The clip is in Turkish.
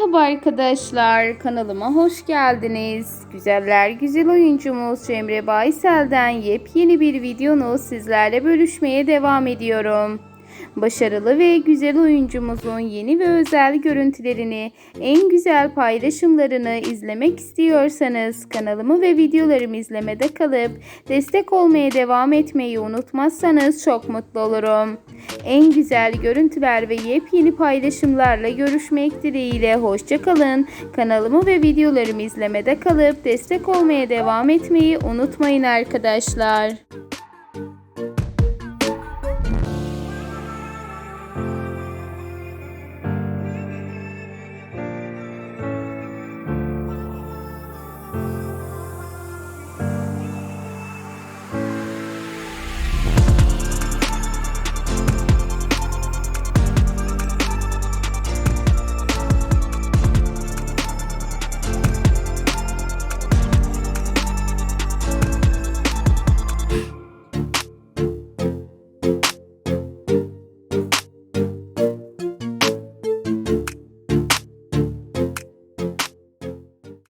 Merhaba arkadaşlar, kanalıma hoş geldiniz. Güzeller güzel oyuncumuz Cemre Baysel'den yepyeni bir videonu sizlerle bölüşmeye devam ediyorum. Başarılı ve güzel oyuncumuzun yeni ve özel görüntülerini, en güzel paylaşımlarını izlemek istiyorsanız kanalımı ve videolarımı izlemede kalıp destek olmaya devam etmeyi unutmazsanız çok mutlu olurum. En güzel görüntüler ve yepyeni paylaşımlarla görüşmek dileğiyle hoşçakalın. Kanalımı ve videolarımı izlemede kalıp destek olmaya devam etmeyi unutmayın arkadaşlar.